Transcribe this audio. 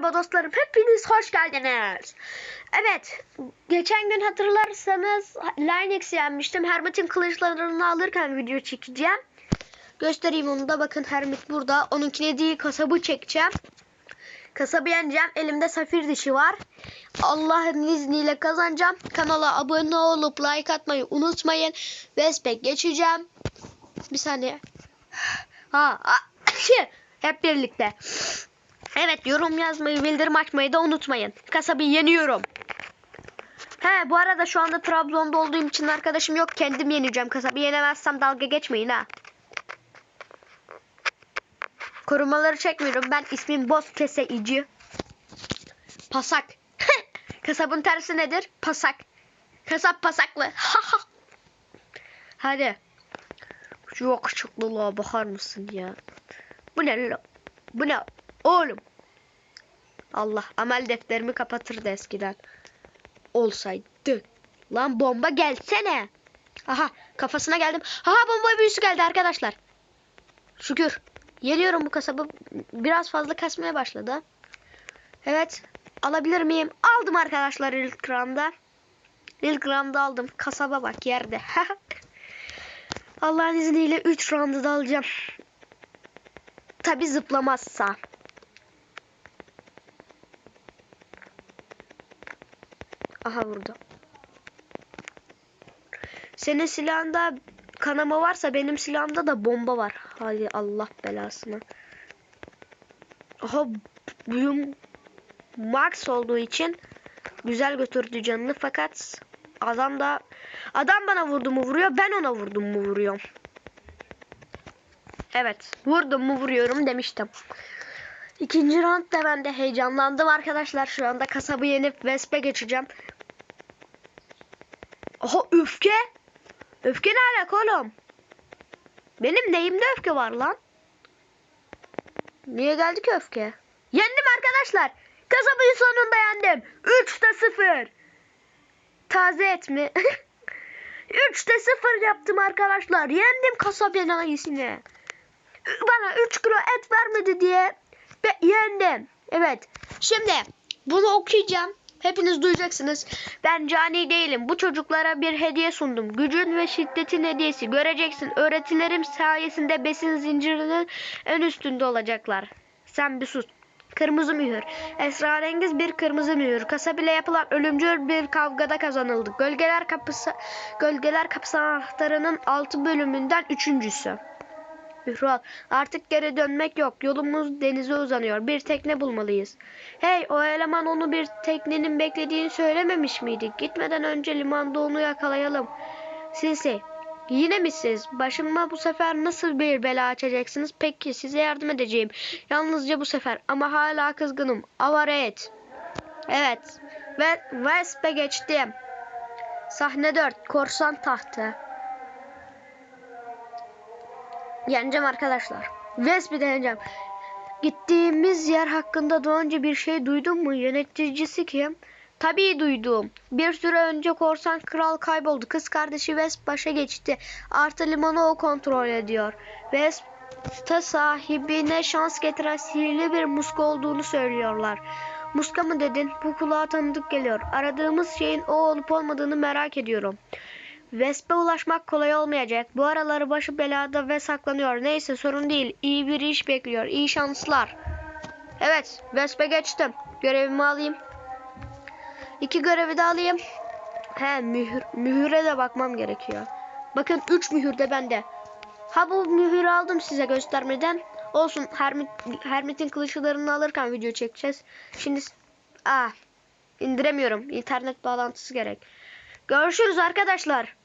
Merhaba dostlarım, hepiniz hoş geldiniz. Evet, geçen gün hatırlarsanız Linux yenmiştim. Hermit'in kılıçlarını alırken video çekeceğim. Göstereyim onu da bakın Hermit burada. Onunkine değil kasabı çekeceğim. Kasabı yeneceğim. Elimde safir dişi var. Allah'ın izniyle kazanacağım. Kanala abone olup like atmayı unutmayın. Vespek geçeceğim. Bir saniye. Ha, ha. Hep birlikte. Evet yorum yazmayı, bildirim açmayı da unutmayın. Kasabı yeniyorum. He bu arada şu anda Trabzon'da olduğum için arkadaşım yok. Kendim yeneceğim. Kasabı yenemezsem dalga geçmeyin ha. Korumaları çekmiyorum. Ben ismim Boz Keseici. Pasak. Kasabın tersi nedir? Pasak. Kasap pasaklı. Hadi. Şu yakışıklılığa bakar mısın ya? Bu ne? Bu ne? Oğlum. Allah amel defterimi kapatırdı eskiden. Olsaydı. Lan bomba gelsene. Aha kafasına geldim. Aha bomba büyüsü geldi arkadaşlar. Şükür. Yeniyorum bu kasabı. Biraz fazla kasmaya başladı. Evet. Alabilir miyim? Aldım arkadaşlar ilk roundda. İlk roundda aldım. Kasaba bak yerde. Allah'ın izniyle 3 round'u da alacağım. Tabi zıplamazsa. Aha vurdu. Senin silahında kanama varsa benim silahımda da bomba var. Hadi Allah belasını. Aha buyum max olduğu için güzel götürdü canını fakat adam da adam bana vurdu mu vuruyor ben ona vurdum mu vuruyorum. Evet vurdum mu vuruyorum demiştim. İkinci roundda ben de heyecanlandım arkadaşlar. Şu anda kasabı yenip Vespe geçeceğim. Oha öfke. Öfke ne alaka oğlum? Benim neyimde öfke var lan? Niye geldi ki öfke? Yendim arkadaşlar. Kasabayı sonunda yendim. 3'te 0. Taze et mi? 3'te 0 yaptım arkadaşlar. Yendim kasaba enayisini. Bana 3 kilo et vermedi diye yendim. Evet. Şimdi bunu okuyacağım. Hepiniz duyacaksınız. Ben cani değilim. Bu çocuklara bir hediye sundum. Gücün ve şiddetin hediyesi. Göreceksin. Öğretilerim sayesinde besin zincirinin en üstünde olacaklar. Sen bir sus. Kırmızı mühür. Esrarengiz bir kırmızı mühür. Kasabile yapılan ölümcül bir kavgada kazanıldı. Gölgeler kapısı Gölgeler kapısı anahtarının 6 bölümünden 3.sü. Hürat. Artık geri dönmek yok. Yolumuz denize uzanıyor. Bir tekne bulmalıyız. Hey o eleman onu bir teknenin beklediğini söylememiş miydik? Gitmeden önce limanda onu yakalayalım. Sinsi. Yine mi siz? Başıma bu sefer nasıl bir bela açacaksınız? Peki size yardım edeceğim. Yalnızca bu sefer ama hala kızgınım. Avare et. Evet. Ve Vesp'e geçtim. Sahne 4. Korsan tahtı. Yeneceğim arkadaşlar. Vespi deneyeceğim. Gittiğimiz yer hakkında daha önce bir şey duydun mu? Yöneticisi kim? Tabii duydum. Bir süre önce korsan kral kayboldu. Kız kardeşi Vesp başa geçti. Artı limanı o kontrol ediyor. Vesp ta sahibine şans getiren sihirli bir muska olduğunu söylüyorlar. Muska mı dedin? Bu kulağa tanıdık geliyor. Aradığımız şeyin o olup olmadığını merak ediyorum. Vespe ulaşmak kolay olmayacak. Bu araları başı belada ve saklanıyor. Neyse sorun değil. İyi bir iş bekliyor. İyi şanslar. Evet. Vespe geçtim. Görevimi alayım. İki görevi de alayım. He mühür, mühüre de bakmam gerekiyor. Bakın 3 mühür de bende. Ha bu mühürü aldım size göstermeden. Olsun Hermit, Hermit'in kılıçlarını alırken video çekeceğiz. Şimdi ah indiremiyorum. İnternet bağlantısı gerek. Görüşürüz arkadaşlar.